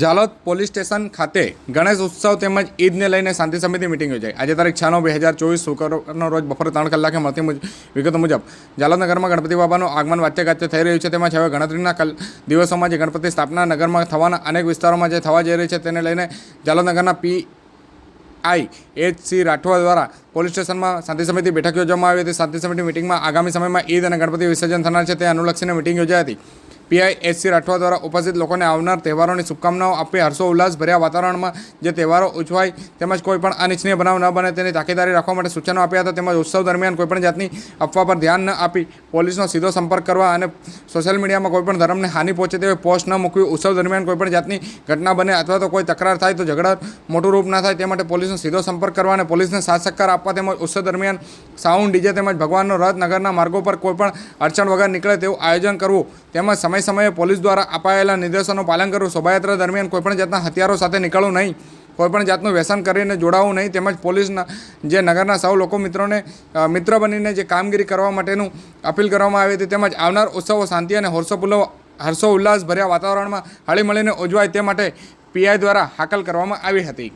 Jhalod police station ખાતે ગણેશ ઉત્સવ તેમજ ઈદને લઈને શાંતિ સમિતિ મિટિંગ યોજાઈ. આજે તારીખ છ નવ બે હજાર ચોવીસ, શુક્રવારનો રોજ બપોરે ત્રણ કલાકે મળતી વિગતો મુજબ, જાલોદ નગરમાં ગણપતિ બાબાનું આગમન વાચ્ય ગાચ્ય થઈ રહ્યું છે, તેમજ હવે ગણતરીના કલ, દિવસોમાં જે ગણપતિ સ્થાપના નગરમાં થવાના અનેક વિસ્તારોમાં જે થવા જઈ રહી છે, તેને લઈને જાલોદ નગરના P I H C Rathwa દ્વારા પોલીસ સ્ટેશનમાં શાંતિ સમિતિ બેઠક યોજવામાં આવી હતી. શાંતિ સમિતિ મિટિંગમાં આગામી સમયમાં ઈદ અને ગણપતિ વિસર્જન થનાર છે, તે અનુલક્ષીને મિટિંગ યોજાઈ હતી. પીઆઈ એસસી રાઠવા દ્વારા ઉપસ્થિત લોકોને આવનાર તહેવારોની શુભકામનાઓ આપી હર્ષો ઉલ્લાસ ભર્યા વાતાવરણમાં જે તહેવારો ઉજવાય તેમજ કોઈ પણ અનિચ્છનીય બનાવ ન બને તેની તાકીદારી રાખવા માટે સૂચનો આપ્યા હતા તેમજ ઉત્સવ દરમિયાન કોઈપણ જાતની અફવા પર ધ્યાન ન આપી પોલીસનો સીધો સંપર્ક કરવા અને સોશિયલ મીડિયામાં કોઈપણ ધર્મને હાનિ પહોંચે તેવી પોસ્ટ ન મૂકવી, ઉત્સવ દરમિયાન કોઈપણ જાતની ઘટના બને અથવા તો કોઈ તકરાર થાય તો ઝઘડા મોટું રૂપ ના થાય, તે માટે પોલીસનો સીધો સંપર્ક કરવા અને પોલીસને સાથ આપવા તેમજ ઉત્સવ દરમિયાન સાઉન્ડ ડીજે તેમજ ભગવાનનો રથ નગરના માર્ગો પર કોઈપણ અડચણ વગર નીકળે તેવું આયોજન કરવું, તેમજ સમય સમયે પોલીસ દ્વારા અપાયેલા નિર્દેશોનું પાલન કરવું, શોભાયાત્રા દરમિયાન કોઈપણ જાતના હથિયારો સાથે નીકળવું નહીં. કોઈપણ જાતનું વ્યસન કરીને જોડાવું નહીં. તેમજ પોલીસના જે નગરના સૌ લોકો મિત્રોને મિત્ર બનીને જે કામગીરી કરવા માટેનું અપીલ કરવામાં આવી હતી, તેમજ આવનાર ઉત્સવો શાંતિ અને હર્ષોપુલ્લો હર્ષો ઉલ્લાસ ભર્યા વાતાવરણમાં હળીમળીને ઉજવાય તે માટે પીઆઈ દ્વારા હાકલ કરવામાં આવી હતી.